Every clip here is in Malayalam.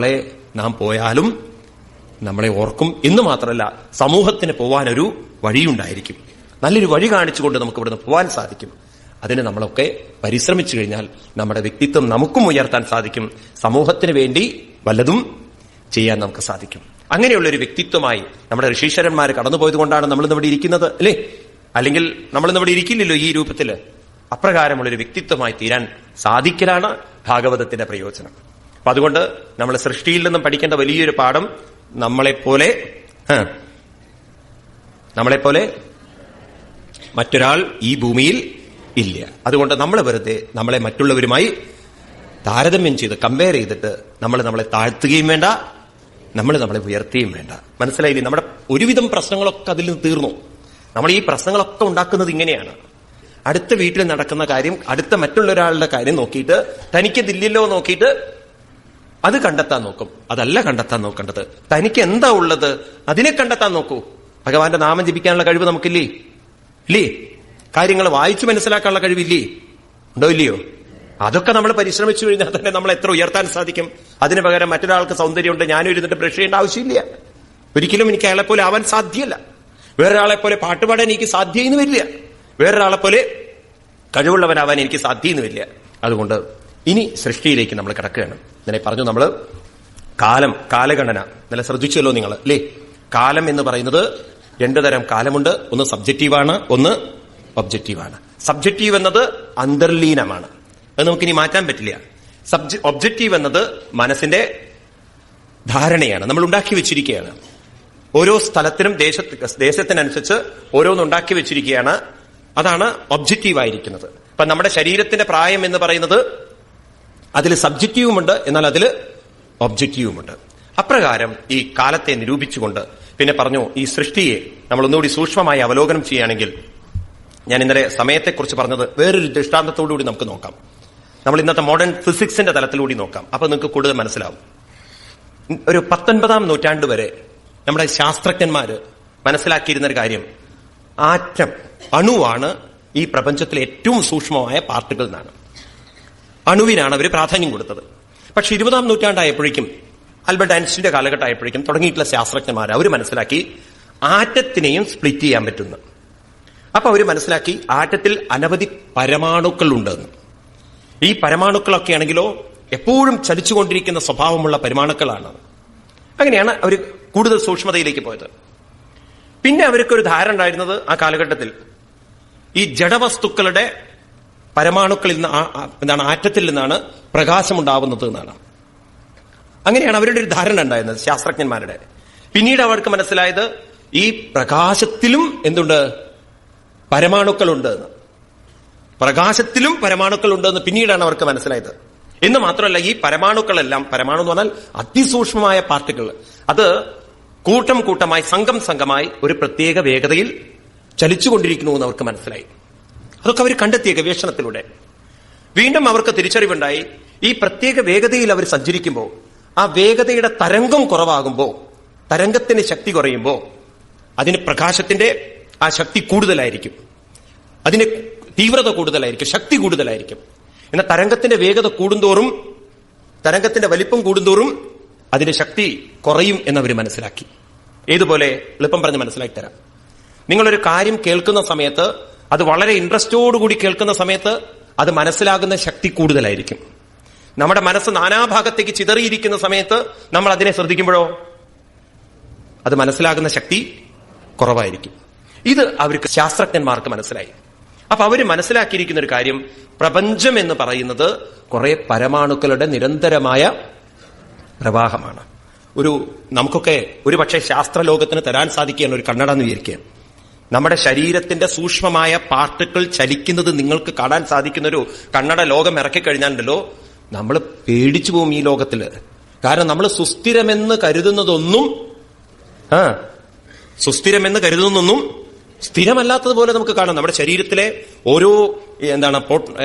നാളെ നാം പോയാലും നമ്മളെ ഓർക്കും. എന്ന് മാത്രമല്ല സമൂഹത്തിന് പോവാനൊരു വഴിയുണ്ടായിരിക്കും. നല്ലൊരു വഴി കാണിച്ചുകൊണ്ട് നമുക്ക് ഇവിടുന്ന് പോവാൻ സാധിക്കും. അതിന് നമ്മളൊക്കെ പരിശ്രമിച്ചു കഴിഞ്ഞാൽ നമ്മുടെ വ്യക്തിത്വം നമുക്കും ഉയർത്താൻ സാധിക്കും. സമൂഹത്തിന് വേണ്ടി വല്ലതും ചെയ്യാൻ നമുക്ക് സാധിക്കും. അങ്ങനെയുള്ള ഒരു വ്യക്തിത്വമായി നമ്മുടെ ഋഷീശ്വരന്മാർ കടന്നുപോയത് കൊണ്ടാണ് നമ്മൾ ഇവിടെ ഇരിക്കുന്നത് അല്ലേ? അല്ലെങ്കിൽ നമ്മൾ ഇവിടെ ഇരിക്കില്ലല്ലോ ഈ രൂപത്തിൽ അപ്രകാരമുള്ളൊരു വ്യക്തിത്വമായി തീരാൻ സാധിക്കലാണ് ഭാഗവതത്തിന്റെ പ്രയോജനം. അപ്പൊ അതുകൊണ്ട് നമ്മൾ സൃഷ്ടിയിൽ നിന്നും പഠിക്കേണ്ട വലിയൊരു പാഠം നമ്മളെപ്പോലെ നമ്മളെപ്പോലെ മറ്റൊരാൾ ഈ ഭൂമിയിൽ ഇല്ല. അതുകൊണ്ട് നമ്മൾ വെറുതെ നമ്മളെ മറ്റുള്ളവരുമായി താരതമ്യം ചെയ്ത് കമ്പയർ ചെയ്തിട്ട് നമ്മൾ നമ്മളെ താഴ്ത്തുകയും വേണ്ട നമ്മൾ നമ്മളെ ഉയർത്തുകയും വേണ്ട. മനസ്സിലായില്ലേ? നമ്മുടെ ഒരുവിധം പ്രശ്നങ്ങളൊക്കെ അതിൽ നിന്ന് തീർന്നു. നമ്മൾ ഈ പ്രശ്നങ്ങളൊക്കെ ഉണ്ടാക്കുന്നത് ഇങ്ങനെയാണ്. അടുത്ത വീട്ടിൽ നടക്കുന്ന കാര്യം അടുത്ത മറ്റുള്ള ഒരാളുടെ കാര്യം നോക്കിയിട്ട് തനിക്ക് തനിക്കതില്ലല്ലോ നോക്കിയിട്ട് അത് കണ്ടെത്താൻ നോക്കും. അതല്ല കണ്ടെത്താൻ നോക്കേണ്ടത്. തനിക്ക് എന്താ ഉള്ളത്? അതിനെ കണ്ടെത്താൻ നോക്കൂ. ഭഗവാന്റെ നാമം ജപിക്കാനുള്ള കഴിവ് നമുക്കില്ലേ? ഇല്ലേ? കാര്യങ്ങൾ വായിച്ചു മനസ്സിലാക്കാനുള്ള കഴിവില്ലേ? ഉണ്ടോ ഇല്ലയോ? അതൊക്കെ നമ്മൾ പരിശ്രമിച്ചു കഴിഞ്ഞാൽ തന്നെ നമ്മൾ എത്ര ഉയർത്താൻ സാധിക്കും. അതിന് പകരം മറ്റൊരാൾക്ക് സൗന്ദര്യമുണ്ട് ഞാനും ഇരുന്നിട്ട് ബ്രഷ് ചെയ്യേണ്ട ആവശ്യമില്ല. ഒരിക്കലും എനിക്ക് അയാളെ പോലെ ആവാൻ സാധ്യമല്ല വേറൊരാളെ പോലെ പാട്ടുപാടാൻ എനിക്ക് സാധ്യമെന്ന് വരില്ല. വേറൊരാളെ പോലെ കഴിവുള്ളവനാവാൻ എനിക്ക് സാധ്യമെന്ന് വരില്ല. അതുകൊണ്ട് ഇനി സൃഷ്ടിയിലേക്ക് നമ്മൾ കിടക്കുകയാണ്. ഇങ്ങനെ പറഞ്ഞു നമ്മൾ കാലം കാലഗണന. നല്ല ശ്രദ്ധിച്ചല്ലോ നിങ്ങൾ അല്ലേ? കാലം എന്ന് പറയുന്നത് രണ്ടു തരം കാലമുണ്ട്. ഒന്ന് സബ്ജക്റ്റീവാണ് ഒന്ന് ഒബ്ജക്റ്റീവാണ് സബ്ജക്റ്റീവ് എന്നത് അന്തർലീനമാണ്. അത് നമുക്കിനി മാറ്റാൻ പറ്റില്ല. സബ്ജ ഒബ്ജക്റ്റീവ് എന്നത് മനസ്സിന്റെ ധാരണയാണ്. നമ്മൾ ഉണ്ടാക്കി വെച്ചിരിക്കുകയാണ്. ഓരോ സ്ഥലത്തിനും ദേശത്ത് ദേശത്തിനനുസരിച്ച് ഓരോന്നുണ്ടാക്കി വെച്ചിരിക്കുകയാണ്. അതാണ് ഒബ്ജക്റ്റീവ് ആയിരിക്കുന്നത്. അപ്പൊ നമ്മുടെ ശരീരത്തിന്റെ പ്രായം എന്ന് പറയുന്നത് അതിൽ സബ്ജക്റ്റീവുമുണ്ട് എന്നാൽ അതിൽ ഒബ്ജക്റ്റീവുമുണ്ട്. അപ്രകാരം ഈ കാലത്തെ നിരൂപിച്ചുകൊണ്ട് പിന്നെ പറഞ്ഞു ഈ സൃഷ്ടിയെ നമ്മൾ ഒന്നുകൂടി സൂക്ഷ്മമായി അവലോകനം ചെയ്യുകയാണെങ്കിൽ ഞാൻ ഇന്നലെ സമയത്തെക്കുറിച്ച് പറഞ്ഞത് വേറൊരു ദൃഷ്ടാന്തത്തോടുകൂടി നമുക്ക് നോക്കാം. നമ്മൾ ഇന്നത്തെ മോഡേൺ ഫിസിക്സിന്റെ തലത്തിലൂടി നോക്കാം. അപ്പൊ നിങ്ങൾക്ക് കൂടുതൽ മനസ്സിലാവും. ഒരു പത്തൊൻപതാം നൂറ്റാണ്ട് വരെ നമ്മുടെ ശാസ്ത്രജ്ഞന്മാര് മനസ്സിലാക്കിയിരുന്ന ഒരു കാര്യം ആറ്റം അണുവാണ് ഈ പ്രപഞ്ചത്തിലെ ഏറ്റവും സൂക്ഷ്മമായ പാർട്ടികൾ എന്നാണ്. അണുവിനാണ് അവർ പ്രാധാന്യം കൊടുത്തത്. പക്ഷെ ഇരുപതാം നൂറ്റാണ്ടായപ്പോഴേക്കും ആൽബർട്ട് ഐൻസ്റ്റീന്റെ കാലഘട്ടമായപ്പോഴേക്കും തുടങ്ങിയിട്ടുള്ള ശാസ്ത്രജ്ഞന്മാർ അവർ മനസ്സിലാക്കി ആറ്റത്തിനെയും സ്പ്ലിറ്റ് ചെയ്യാൻ പറ്റുന്നു. അപ്പൊ അവർ മനസ്സിലാക്കി ആറ്റത്തിൽ അനവധി പരമാണുക്കൾ ഉണ്ടെന്ന് ഈ പരമാണുക്കളൊക്കെ ആണെങ്കിലോ എപ്പോഴും ചലിച്ചുകൊണ്ടിരിക്കുന്ന സ്വഭാവമുള്ള പരമാണുക്കളാണ്. അങ്ങനെയാണ് അവർ കൂടുതൽ സൂക്ഷ്മതയിലേക്ക് പോയത്. പിന്നെ അവർക്കൊരു ധാരണ ഉണ്ടായിരുന്നത് ആ കാലഘട്ടത്തിൽ ഈ ജഡവസ്തുക്കളുടെ പരമാണുക്കളിൽ നിന്ന് എന്താണ് ആറ്റത്തിൽ നിന്നാണ് പ്രകാശമുണ്ടാവുന്നത് എന്നാണ്. അങ്ങനെയാണ് അവരുടെ ഒരു ധാരണ ഉണ്ടായിരുന്നത് ശാസ്ത്രജ്ഞന്മാരുടെ. പിന്നീട് അവർക്ക് മനസ്സിലായത് ഈ പ്രകാശത്തിലും എന്തുണ്ട്? പരമാണുക്കളുണ്ട് എന്ന്. പ്രകാശത്തിലും പരമാണുക്കൾ ഉണ്ടെന്ന് പിന്നീടാണ് അവർക്ക് മനസ്സിലായത്. എന്ന് മാത്രമല്ല ഈ പരമാണുക്കളെല്ലാം പരമാണു എന്ന് പറഞ്ഞാൽ അതിസൂക്ഷ്മമായ പാർട്ടികൾ. അത് കൂട്ടം കൂട്ടമായി സംഘം സംഘമായി ഒരു പ്രത്യേക വേഗതയിൽ ചലിച്ചുകൊണ്ടിരിക്കുന്നു എന്ന് അവർക്ക് മനസ്സിലായി. അതൊക്കെ അവർ കണ്ടെത്തിയ ഗവേഷണത്തിലൂടെ. വീണ്ടും അവർക്ക് തിരിച്ചറിവുണ്ടായി ഈ പ്രത്യേക വേഗതയിൽ അവർ സഞ്ചരിക്കുമ്പോൾ ആ വേഗതയുടെ തരംഗം കുറവാകുമ്പോൾ തരംഗത്തിന് ശക്തി കുറയുമ്പോൾ അതിന് പ്രകാശത്തിന്റെ ആ ശക്തി കൂടുതലായിരിക്കും. അതിന് തീവ്രത കൂടുതലായിരിക്കും ശക്തി കൂടുതലായിരിക്കും. എന്നാൽ തരംഗത്തിന്റെ വേഗത കൂടുന്തോറും തരംഗത്തിന്റെ വലിപ്പം കൂടുന്തോറും അതിന്റെ ശക്തി കുറയും എന്നവർ മനസ്സിലാക്കി. ഏതുപോലെ? എളുപ്പം പറഞ്ഞ് മനസ്സിലാക്കി തരാം. നിങ്ങളൊരു കാര്യം കേൾക്കുന്ന സമയത്ത് അത് വളരെ ഇൻട്രസ്റ്റോടുകൂടി കേൾക്കുന്ന സമയത്ത് അത് മനസ്സിലാകുന്ന ശക്തി കൂടുതലായിരിക്കും. നമ്മുടെ മനസ്സ് നാനാഭാഗത്തേക്ക് ചിതറിയിരിക്കുന്ന സമയത്ത് നമ്മൾ അതിനെ ശ്രദ്ധിക്കുമ്പോഴോ? അത് മനസ്സിലാകുന്ന ശക്തി കുറവായിരിക്കും. ഇത് അവർക്ക് ശാസ്ത്രജ്ഞന്മാർക്ക് മനസ്സിലായി. അപ്പൊ അവർ മനസ്സിലാക്കിയിരിക്കുന്ന ഒരു കാര്യം പ്രപഞ്ചം എന്ന് പറയുന്നത് കുറെ പരമാണുക്കളുടെ നിരന്തരമായ പ്രവാഹമാണ്. ഒരു നമുക്കൊക്കെ ഒരു പക്ഷേ ശാസ്ത്രലോകത്തിന് തരാൻ സാധിക്കുകയാണ് ഒരു കണ്ണട എന്ന് നമ്മുടെ ശരീരത്തിന്റെ സൂക്ഷ്മമായ പാർട്ടിക്കിൾ ചലിക്കുന്നത് നിങ്ങൾക്ക് കാണാൻ സാധിക്കുന്ന ഒരു കണ്ണട ലോകം ഇറക്കി കഴിഞ്ഞാണ്ടല്ലോ നമ്മൾ പേടിച്ചു പോകും ഈ ലോകത്തിൽ. കാരണം നമ്മൾ സുസ്ഥിരമെന്ന് കരുതുന്നതൊന്നും ആ സുസ്ഥിരമെന്ന് കരുതുന്നൊന്നും സ്ഥിരമല്ലാത്തതുപോലെ നമുക്ക് കാണാം. നമ്മുടെ ശരീരത്തിലെ ഓരോ എന്താണ്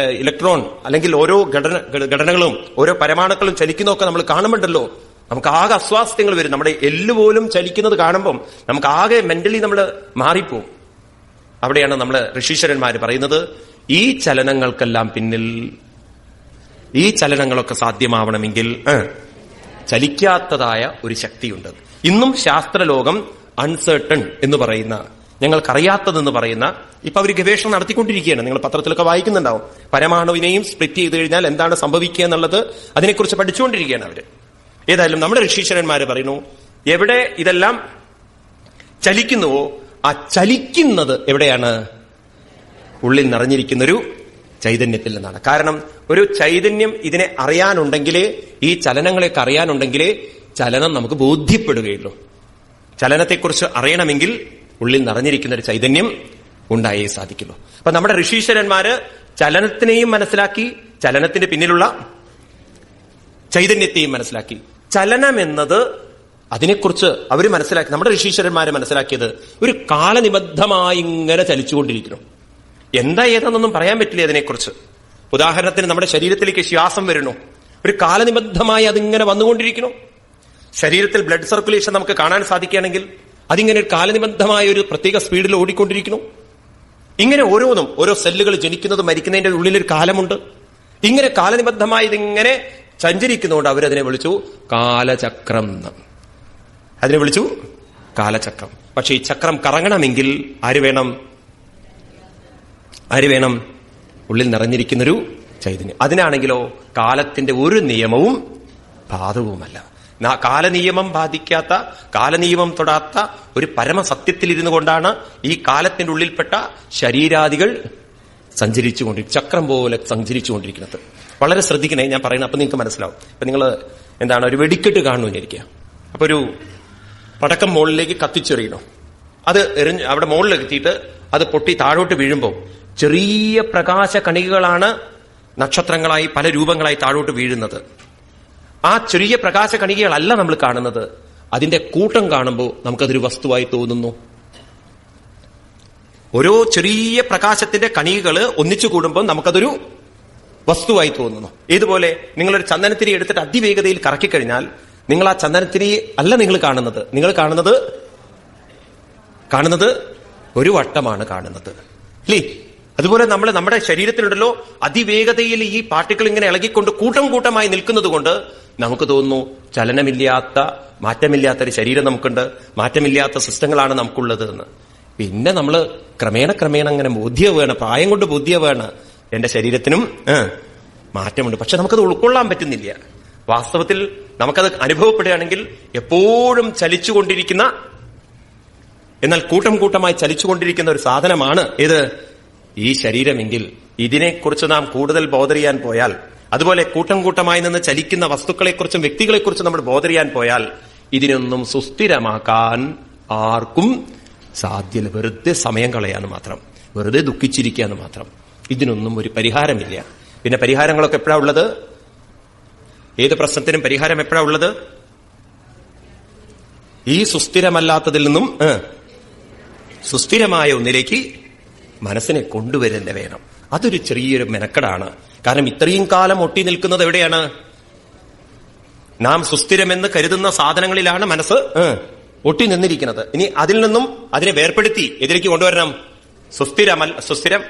ഇലക്ട്രോൺ അല്ലെങ്കിൽ ഓരോ ഘടന ഘട- ഘടനകളും ഓരോ പരമാണുക്കളും ചലിക്കുന്നതൊക്കെ നമ്മൾ കാണുമ്പോണ്ടല്ലോ. നമുക്ക് ആകെ അസ്വാസ്ഥ്യങ്ങൾ വരും. നമ്മുടെ എല്ല് പോലും ചലിക്കുന്നത് കാണുമ്പം നമുക്ക് ആകെ മെന്റലി നമ്മൾ മാറിപ്പോവും. അവിടെയാണ് നമ്മൾ ഋഷീശ്വരന്മാർ പറയുന്നത് ഈ ചലനങ്ങൾക്കെല്ലാം പിന്നിൽ ഈ ചലനങ്ങളൊക്കെ സാധ്യമാവണമെങ്കിൽ ചലിക്കാത്തതായ ഒരു ശക്തിയുണ്ട്. ഇന്നും ശാസ്ത്രലോകം അൺസേർട്ടൺ എന്ന് പറയുന്ന ഞങ്ങൾക്കറിയാത്തതെന്ന് പറയുന്ന ഇപ്പൊ അവർ ഗവേഷണം നടത്തിക്കൊണ്ടിരിക്കുകയാണ്. നിങ്ങൾ പത്രത്തിലൊക്കെ വായിക്കുന്നുണ്ടാവും. പരമാണുവിനെയും സ്പ്ലിറ്റ് ചെയ്ത് കഴിഞ്ഞാൽ എന്താണ് സംഭവിക്കുക എന്നുള്ളത് അതിനെക്കുറിച്ച് പഠിച്ചുകൊണ്ടിരിക്കുകയാണ് അവർ. ഏതായാലും നമ്മുടെ ഋഷീശ്വരന്മാര് പറയുന്നു എവിടെ ഇതെല്ലാം ചലിക്കുന്നുവോ ആ ചലിക്കുന്നത് എവിടെയാണ്? ഉള്ളിൽ നിറഞ്ഞിരിക്കുന്ന ഒരു ചൈതന്യത്തിൽ നിന്നാണ്. കാരണം ഒരു ചൈതന്യം ഇതിനെ അറിയാനുണ്ടെങ്കിലേ ഈ ചലനങ്ങളെയൊക്കെ അറിയാനുണ്ടെങ്കിലേ ചലനം നമുക്ക് ബോധ്യപ്പെടുകയുള്ളൂ. ചലനത്തെക്കുറിച്ച് അറിയണമെങ്കിൽ ഉള്ളിൽ നിറഞ്ഞിരിക്കുന്ന ഒരു ചൈതന്യം ഉണ്ടായേ സാധിക്കുള്ളൂ. അപ്പൊ നമ്മുടെ ഋഷീശ്വരന്മാര് ചലനത്തിനെയും മനസ്സിലാക്കി ചലനത്തിന്റെ പിന്നിലുള്ള ചൈതന്യത്തെയും മനസ്സിലാക്കി. ചലനം എന്നത് അതിനെക്കുറിച്ച് അവർ മനസ്സിലാക്കി നമ്മുടെ ഋഷീശ്വരന്മാരെ മനസ്സിലാക്കിയത് ഒരു കാലനിബദ്ധമായി ഇങ്ങനെ ചലിച്ചുകൊണ്ടിരിക്കുന്നു. എന്താ ഏതെന്നൊന്നും പറയാൻ പറ്റില്ല അതിനെക്കുറിച്ച് ഉദാഹരണത്തിന് നമ്മുടെ ശരീരത്തിലേക്ക് ശ്വാസം വരുന്നു. ഒരു കാലനിബദ്ധമായി അതിങ്ങനെ വന്നുകൊണ്ടിരിക്കുന്നു. ശരീരത്തിൽ ബ്ലഡ് സർക്കുലേഷൻ നമുക്ക് കാണാൻ സാധിക്കുകയാണെങ്കിൽ അതിങ്ങനെ ഒരു കാലനിബദ്ധമായ ഒരു പ്രത്യേക സ്പീഡിൽ ഓടിക്കൊണ്ടിരിക്കുന്നു. ഇങ്ങനെ ഓരോന്നും ഓരോ സെല്ലുകൾ ജനിക്കുന്നത് മരിക്കുന്നതിന്റെ ഉള്ളിൽ ഒരു കാലമുണ്ട്. ഇങ്ങനെ കാലനിബദ്ധമായി ഇതിങ്ങനെ സഞ്ചരിക്കുന്നതുകൊണ്ട് അവരതിനെ വിളിച്ചു കാലചക്രം എന്ന് അതിനെ വിളിച്ചു കാലചക്രം. പക്ഷെ ഈ ചക്രം കറങ്ങണമെങ്കിൽ ആര് വേണം? ആര് വേണം? ഉള്ളിൽ നിറഞ്ഞിരിക്കുന്നൊരു ചൈതന്യം. അതിനാണെങ്കിലോ കാലത്തിന്റെ ഒരു നിയമവും ബാധകവുമല്ല. കാലനിയമം ബാധിക്കാത്ത കാലനിയമം തൊടാത്ത ഒരു പരമസത്യത്തിൽ ഇരുന്നു കൊണ്ടാണ് ഈ കാലത്തിന്റെ ഉള്ളിൽപ്പെട്ട ശരീരാദികൾ സഞ്ചരിച്ചുകൊണ്ടിരിക്കുന്നത് ചക്രം പോലെ സഞ്ചരിച്ചുകൊണ്ടിരിക്കുന്നത്. വളരെ ശ്രദ്ധിക്കണേ ഞാൻ പറയുന്നത് അപ്പൊ നിങ്ങൾക്ക് മനസ്സിലാവും. ഇപ്പൊ നിങ്ങൾ എന്താണ് ഒരു വെടിക്കെട്ട് കാണുന്നു വിചാരിക്കുക അപ്പൊ ഒരു പടക്കം മുകളിലേക്ക് കത്തിച്ചെറിയണം. അത് എറിഞ്ഞ് അവിടെ മുകളിലെത്തിയിട്ട് അത് പൊട്ടി താഴോട്ട് വീഴുമ്പോൾ ചെറിയ പ്രകാശ കണികകളാണ് നക്ഷത്രങ്ങളായി പല രൂപങ്ങളായി താഴോട്ട് വീഴുന്നത്. ആ ചെറിയ പ്രകാശ കണികകളല്ല നമ്മൾ കാണുന്നത്. അതിന്റെ കൂട്ടം കാണുമ്പോൾ നമുക്കതൊരു വസ്തുവായി തോന്നുന്നു. ഓരോ ചെറിയ പ്രകാശത്തിന്റെ കണികകൾ ഒന്നിച്ചു കൂടുമ്പോൾ നമുക്കതൊരു വസ്തുവായി തോന്നുന്നു. ഇതുപോലെ നിങ്ങളൊരു ചന്ദനത്തിരി എടുത്തിട്ട് അതിവേഗതയിൽ കറക്കിക്കഴിഞ്ഞാൽ നിങ്ങൾ ആ ചന്ദനത്തിരി അല്ല നിങ്ങൾ കാണുന്നത്. നിങ്ങൾ കാണുന്നത് കാണുന്നത് ഒരു വട്ടമാണ് കാണുന്നത്. അല്ലേ അതുപോലെ നമ്മൾ നമ്മുടെ ശരീരത്തിലുണ്ടല്ലോ അതിവേഗതയിൽ ഈ പാർട്ടിക്കിൾ ഇങ്ങനെ ഇളകിക്കൊണ്ട് കൂട്ടം കൂട്ടമായി നിൽക്കുന്നത് കൊണ്ട് നമുക്ക് തോന്നുന്നു ചലനമില്ലാത്ത മാറ്റമില്ലാത്ത ഒരു ശരീരം നമുക്കുണ്ട് മാറ്റമില്ലാത്ത സിസ്റ്റങ്ങളാണ് നമുക്കുള്ളത് എന്ന് പിന്നെ നമ്മൾ ക്രമേണ ക്രമേണ അങ്ങനെ ബോധ്യമാണ് പ്രായം കൊണ്ട് ബോധ്യമാണ് എന്റെ ശരീരത്തിനും മാറ്റമുണ്ട്. പക്ഷെ നമുക്കത് ഉൾക്കൊള്ളാൻ പറ്റുന്നില്ല. വാസ്തവത്തിൽ നമുക്കത് അനുഭവപ്പെടുകയാണെങ്കിൽ എപ്പോഴും ചലിച്ചുകൊണ്ടിരിക്കുന്ന എന്നാൽ കൂട്ടം കൂട്ടമായി ചലിച്ചുകൊണ്ടിരിക്കുന്ന ഒരു സാധനമാണ് ഇത്. ഈ ശരീരമെങ്കിൽ ഇതിനെക്കുറിച്ച് നാം കൂടുതൽ ബോധറിയാൻ പോയാൽ അതുപോലെ കൂട്ടം കൂട്ടമായി നിന്ന് ചലിക്കുന്ന വസ്തുക്കളെക്കുറിച്ചും വ്യക്തികളെക്കുറിച്ചും നമ്മൾ ബോധറിയാൻ പോയാൽ ഇതിനൊന്നും സുസ്ഥിരമാക്കാൻ ആർക്കും സാധ്യത വെറുതെ സമയം കളയാന്ന് മാത്രം. വെറുതെ ദുഃഖിച്ചിരിക്കുക മാത്രം. ഇതിനൊന്നും ഒരു പരിഹാരമില്ല. പിന്നെ പരിഹാരങ്ങളൊക്കെ എപ്പോഴാ ഉള്ളത്? ഏത് പ്രശ്നത്തിനും പരിഹാരം എപ്പോഴാ ഉള്ളത്? ഈ സുസ്ഥിരമല്ലാത്തതിൽ നിന്നും സുസ്ഥിരമായ ഒന്നിലേക്ക് മനസ്സിനെ കൊണ്ടുവരുന്ന വേണം. അതൊരു ചെറിയൊരു മെനക്കെടാണ്. കാരണം ഇത്രയും കാലം ഒട്ടി നിൽക്കുന്നത് എവിടെയാണ്? നാം സുസ്ഥിരമെന്ന് കരുതുന്ന സാധനങ്ങളിലാണ് മനസ്സ് ഒട്ടി നിന്നിരിക്കുന്നത്. ഇനി അതിൽ നിന്നും അതിനെ വേർപ്പെടുത്തി എതിലേക്ക് കൊണ്ടുവരണം? സുസ്ഥിരമല്ല സുസ്ഥിരം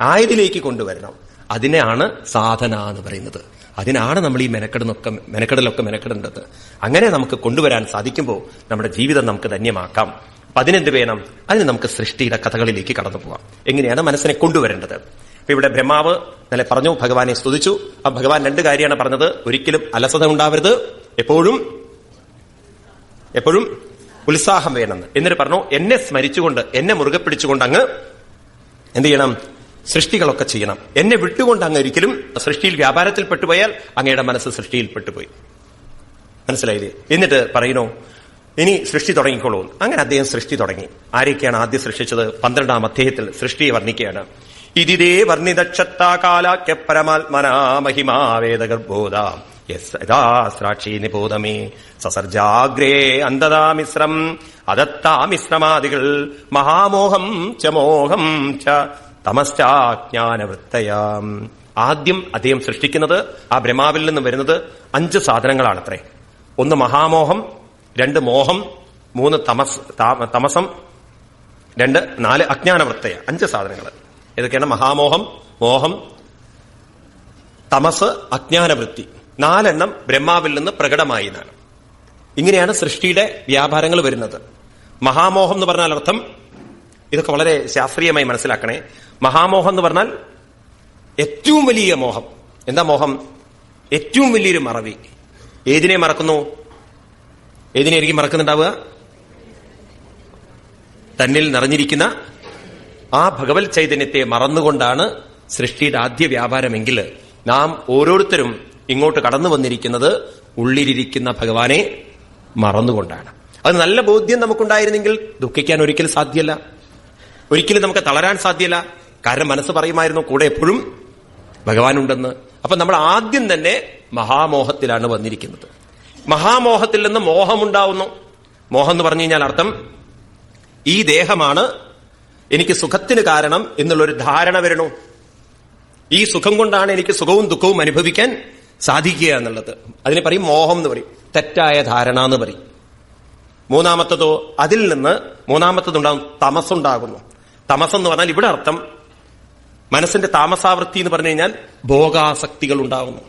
ആയതിലേക്ക് കൊണ്ടുവരണം. അതിനെയാണ് സാധന എന്ന് പറയുന്നത്. അതിനാണ് നമ്മൾ ഈ മെനക്കെടുന്നൊക്കെ മെനക്കെടലൊക്കെ മെനക്കെടേണ്ടത്. അങ്ങനെ നമുക്ക് കൊണ്ടുവരാൻ സാധിക്കുമ്പോൾ നമ്മുടെ ജീവിതം നമുക്ക് ധന്യമാക്കാം. അപ്പൊ അതിനെന്ത് വേണം? അതിന് നമുക്ക് സൃഷ്ടിയുടെ കഥകളിലേക്ക് കടന്നു പോവാം. എങ്ങനെയാണ് മനസ്സിനെ കൊണ്ടുവരേണ്ടത്? അപ്പൊ ഇവിടെ ബ്രഹ്മാവ് നല്ല പറഞ്ഞു ഭഗവാനെ സ്തുതിച്ചു. ആ ഭഗവാൻ രണ്ട് കാര്യമാണ് പറഞ്ഞത്. ഒരിക്കലും അലസത ഉണ്ടാവരുത്. എപ്പോഴും എപ്പോഴും ഉത്സാഹം വേണമെന്ന് എന്നിട്ട് പറഞ്ഞു എന്നെ സ്മരിച്ചുകൊണ്ട് എന്നെ മുറുകെ പിടിച്ചുകൊണ്ട് അങ്ങ് എന്ത് ചെയ്യണം? സൃഷ്ടികളൊക്കെ ചെയ്യണം. എന്നെ വിട്ടുകൊണ്ട് അങ്ങ് ഒരിക്കലും സൃഷ്ടിയിൽ വ്യാപാരത്തിൽ പെട്ടുപോയാൽ അങ്ങയുടെ മനസ്സ് സൃഷ്ടിയിൽ പെട്ടുപോയി. മനസ്സിലായില്ലേ? എന്നിട്ട് പറയണോ ഇനി സൃഷ്ടി തുടങ്ങിക്കോളൂ. അങ്ങനെ അദ്ദേഹം സൃഷ്ടി തുടങ്ങി. ആരെയൊക്കെയാണ് ആദ്യം സൃഷ്ടിച്ചത്? പന്ത്രണ്ടാം അധ്യായത്തിൽ സൃഷ്ടിയെ വർണിക്കുകയാണ്. ഇതിതേ വർണിതക്ഷത്താകാലാക്യ പരമാത്മനാ മഹിമാവേദഗർബോധ യഥാശ്രാക്ഷി നിബോധമേ. സസർജാഗ്രേ അന്തതാമിശ്രം അതത്താമിശ്രമാദികൾ മഹാമോഹം ചമോഹം മോഹം ച തമശ്ചാജ്ഞാനവൃത്തയാം. ആദ്യം അദ്ദേഹം സൃഷ്ടിക്കുന്നത് ആ ബ്രഹ്മാവിൽ നിന്ന് വരുന്നത് അഞ്ച് സാധനങ്ങളാണത്രേ. ഒന്ന് മഹാമോഹം രണ്ട് മോഹം മൂന്ന് തമസ് തമസം രണ്ട് നാല് അജ്ഞാനവൃത്തയ. അഞ്ച് സാധനങ്ങൾ ഏതൊക്കെയാണ്? മഹാമോഹം മോഹം തമസ് അജ്ഞാനവൃത്തി. നാലെണ്ണം ബ്രഹ്മാവിൽ നിന്ന് പ്രകടമായി എന്നാണ് ഇങ്ങനെയാണ് സൃഷ്ടിയുടെ വ്യാപാരങ്ങൾ വരുന്നത്. മഹാമോഹം എന്ന് പറഞ്ഞാൽ അർത്ഥം ഇതൊക്കെ വളരെ ശാസ്ത്രീയമായി മനസ്സിലാക്കണേ. മഹാമോഹം എന്ന് പറഞ്ഞാൽ ഏറ്റവും വലിയ മോഹം. എന്താ മോഹം? ഏറ്റവും വലിയൊരു മറവി. ഏതിനെ മറക്കുന്നു? ഏതിനെയായിരിക്കും മറക്കുന്നുണ്ടാവുക? തന്നിൽ നിറഞ്ഞിരിക്കുന്ന ആ ഭഗവത് ചൈതന്യത്തെ മറന്നുകൊണ്ടാണ് സൃഷ്ടിയുടെ ആദ്യ വ്യാപാരമെങ്കിൽ നാം ഓരോരുത്തരും ഇങ്ങോട്ട് കടന്നു വന്നിരിക്കുന്നത് ഉള്ളിലിരിക്കുന്ന ഭഗവാനെ മറന്നുകൊണ്ടാണ്. അത് നല്ല ബോധ്യം നമുക്കുണ്ടായിരുന്നെങ്കിൽ ദുഃഖിക്കാൻ ഒരിക്കലും സാധ്യല്ല ഒരിക്കലും നമുക്ക് തളരാൻ സാധ്യമല്ല. കാരണം മനസ്സ് പറയുമായിരുന്നു കൂടെ എപ്പോഴും ഭഗവാനുണ്ടെന്ന്. അപ്പൊ നമ്മൾ ആദ്യം തന്നെ മഹാമോഹത്തിലാണ് വന്നിരിക്കുന്നത്. മഹാമോഹത്തിൽ നിന്ന് മോഹമുണ്ടാവുന്നു. മോഹം എന്ന് പറഞ്ഞു കഴിഞ്ഞാൽ അർത്ഥം ഈ ദേഹമാണ് എനിക്ക് സുഖത്തിന് കാരണം എന്നുള്ളൊരു ധാരണ വരണു. ഈ സുഖം കൊണ്ടാണ് എനിക്ക് സുഖവും ദുഃഖവും അനുഭവിക്കാൻ സാധിക്കുക എന്നുള്ളത്. അതിനെ പറയും മോഹം എന്ന് പറയും. തെറ്റായ ധാരണ എന്ന് പറയും. മൂന്നാമത്തതോ അതിൽ നിന്ന് മൂന്നാമത്തതുണ്ടാകും ഉണ്ടാകുന്നു തമസ് എന്ന് പറഞ്ഞാൽ ഇവിടെ അർത്ഥം മനസ്സിന്റെ താമസാവൃത്തി എന്ന് പറഞ്ഞു കഴിഞ്ഞാൽ ഭോഗാസക്തികൾ ഉണ്ടാകുന്നു.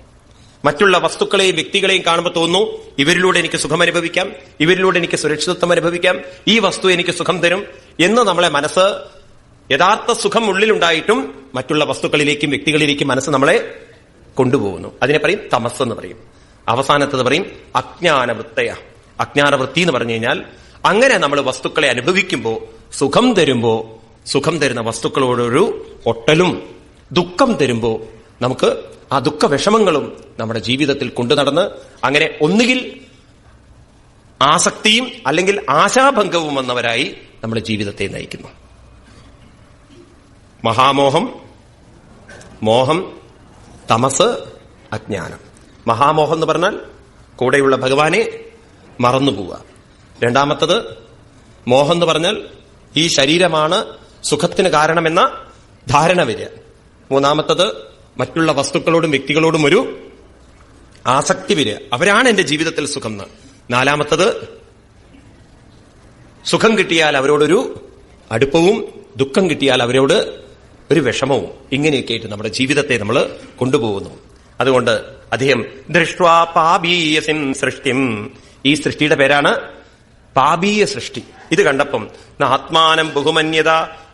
മറ്റുള്ള വസ്തുക്കളെയും വ്യക്തികളെയും കാണുമ്പോൾ തോന്നുന്നു ഇവരിലൂടെ എനിക്ക് സുഖം അനുഭവിക്കാം ഇവരിലൂടെ എനിക്ക് സുരക്ഷിതത്വം അനുഭവിക്കാം ഈ വസ്തു എനിക്ക് സുഖം തരും എന്ന് നമ്മളെ മനസ്സ് യഥാർത്ഥ സുഖം ഉള്ളിലുണ്ടായിട്ടും മറ്റുള്ള വസ്തുക്കളിലേക്കും വ്യക്തികളിലേക്കും മനസ്സ് നമ്മളെ കൊണ്ടുപോകുന്നു. അതിനെ പറയും തമസ് എന്ന് പറയും. അവസാനത്തത് പറയും അജ്ഞാനവൃത്തയ. അജ്ഞാനവൃത്തി എന്ന് പറഞ്ഞു കഴിഞ്ഞാൽ അങ്ങനെ നമ്മൾ വസ്തുക്കളെ അനുഭവിക്കുമ്പോൾ സുഖം തരുമ്പോ സുഖം തരുന്ന വസ്തുക്കളോടൊരു ഒട്ടലും ദുഃഖം തരുമ്പോ നമുക്ക് ആ ദുഃഖ വിഷമങ്ങളും നമ്മുടെ ജീവിതത്തിൽ കൊണ്ടു നടന്ന് അങ്ങനെ ഒന്നുകിൽ ആസക്തിയും അല്ലെങ്കിൽ ആശാഭംഗവും വന്നവരായി നമ്മുടെ ജീവിതത്തെ നയിക്കുന്നു. മഹാമോഹം മോഹം തമസ് അജ്ഞാനം. മഹാമോഹം എന്ന് പറഞ്ഞാൽ കൂടെയുള്ള ഭഗവാനെ മറന്നുപോവുക. രണ്ടാമത്തത് മോഹം എന്ന് പറഞ്ഞാൽ ഈ ശരീരമാണ് സുഖത്തിന് കാരണമെന്ന ധാരണ വരിക. മൂന്നാമത്തത് മറ്റുള്ള വസ്തുക്കളോടും വ്യക്തികളോടും ഒരു ആസക്തി വരിക. അവരാണ് എന്റെ ജീവിതത്തിൽ സുഖം നാലാമത്തത് സുഖം കിട്ടിയാൽ അവരോടൊരു അടുപ്പവും ദുഃഖം കിട്ടിയാൽ അവരോട് ഒരു വിഷമവും ഇങ്ങനെയൊക്കെ ആയിട്ട് നമ്മുടെ ജീവിതത്തെ നമ്മൾ കൊണ്ടുപോകുന്നു. അതുകൊണ്ട് അദ്ദേഹം ദൃഷ്ട്വാ പാപീയസിൻ സൃഷ്ടിം. ഈ സൃഷ്ടിയുടെ പേരാണ് പാപീയ സൃഷ്ടി. ഇത് കണ്ടപ്പം ആത്മാനം ബഹുമന്യത